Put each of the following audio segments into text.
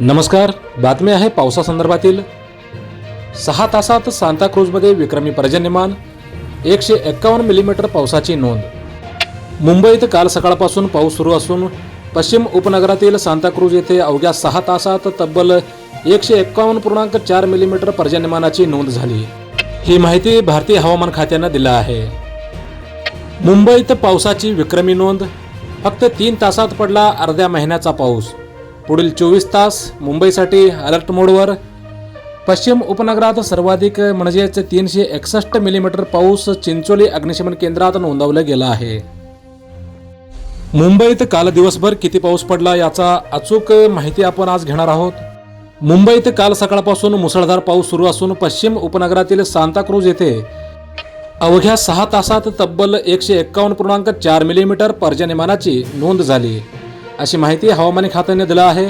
नमस्कार बातमी आहे पावसासंदर्भातील सहा तासात सांताक्रूजमध्ये विक्रमी पर्जन्यमान एकशे एक्कावन्न मिलीमीटर पावसाची नोंद. मुंबईत काल सकाळपासून पाऊस सुरू असून पश्चिम उपनगरातील सांताक्रूज येथे अवघ्या सहा तासात तब्बल एकशे एक्कावन्न पूर्णांक चार मिलीमीटर पर्जन्यमानाची नोंद झाली. ही माहिती भारतीय हवामान खात्यानं दिलं आहे. मुंबईत पावसाची विक्रमी नोंद फक्त तीन तासात पडला अर्ध्या महिन्याचा पाऊस. पुढील चोवीस तास मुंबईसाठी अलर्ट मोडवर. पश्चिम उपनगरात सर्वाधिक म्हणजेच तीनशे एकसष्ट मिलीमीटर पाऊस चिंचोली अग्निशमन केंद्रात नोंदवला गेला आहे. मुंबईत काल दिवसभर किती पाऊस पडला याचा अचूक माहिती आपण आज घेणार आहोत. मुंबईत काल सकाळपासून मुसळधार पाऊस सुरू असून पश्चिम उपनगरातील सांताक्रूज येथे अवघ्या सहा तासात तब्बल एकशे एक्कावन्न पूर्णांक चार मिलीमीटर पर्जन्यमानाची नोंद झाली. अशी माहिती हवामान खात्याने दिलं आहे.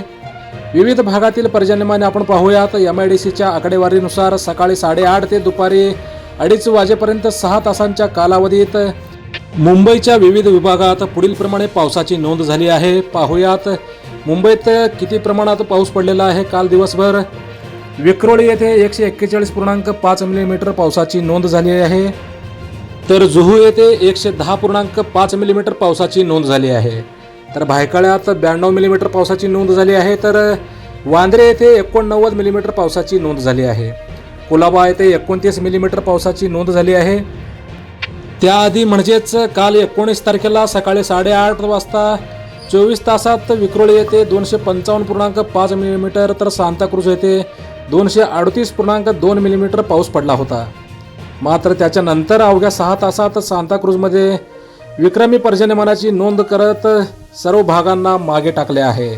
विविध भागातील पर्जन्यमान आपण पाहूयात. एम आय डी सीच्या आकडेवारीनुसार सकाळी साडेआठ ते दुपारी अडीच वाजेपर्यंत सहा तासांच्या कालावधीत मुंबईच्या विविध विभागात पुढील प्रमाणे पावसाची नोंद झाली आहे. पाहूयात मुंबईत किती प्रमाणात पाऊस पडलेला आहे काल दिवसभर? विक्रोळी येथे एकशे एक्केचाळीस पूर्णांक पाच मिलीमीटर पावसाची नोंद झाली आहे. तर जुहू येथे एकशे दहा पूर्णांक पाच मिलीमीटर पावसाची नोंद झाली आहे. तर भायखळ्यात ब्याण्णव मिलीमीटर पावसाची नोंद झाली आहे तर वांद्रे येथे एकोणनव्वद मिलीमीटर पावसाची नोंद झाली आहे. कुलाबा येथे एकोणतीस मिलीमीटर पावसाची नोंद झाली आहे. त्याआधी म्हणजेच काल एकोणीस तारखेला सकाळी साडेआठ वाजता चोवीस तासात विक्रोळी येथे दोनशे पंचावन्न पूर्णांक पाच मिलीमीटर तर सांताक्रूज येथे दोनशे अडतीस पूर्णांक दोन मिलीमीटर पाऊस पडला होता. मात्र त्याच्यानंतर अवघ्या सहा तासात सांताक्रूजमध्ये विक्रमी पर्जन्यमानाची नोंद करत सर्व भागांना मागे टाकले आहे.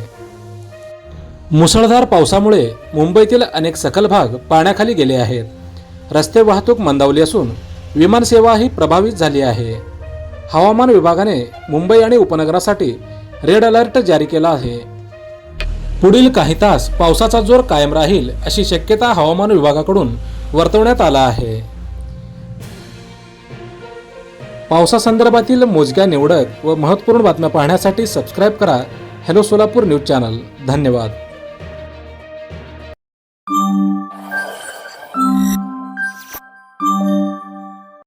मुसळधार पावसामुळे मुंबईतील अनेक सखल भाग पाण्याखाली गेले आहेत. रस्ते वाहतूक मंदावली असून विमानसेवाही प्रभावित झाली आहे. हवामान विभागाने मुंबई आणि उपनगरासाठी रेड अलर्ट जारी केला आहे. पुढील काही तास पावसाचा जोर कायम राहील अशी शक्यता हवामान विभागाकडून वर्तवण्यात आला आहे. पावसासंदर्भातील मोजक्या निवडक व महत्त्वपूर्ण बातम्या पाहण्यासाठी सबस्क्राईब करा. हॅलो सोलापूर न्यूज चॅनल धन्यवाद.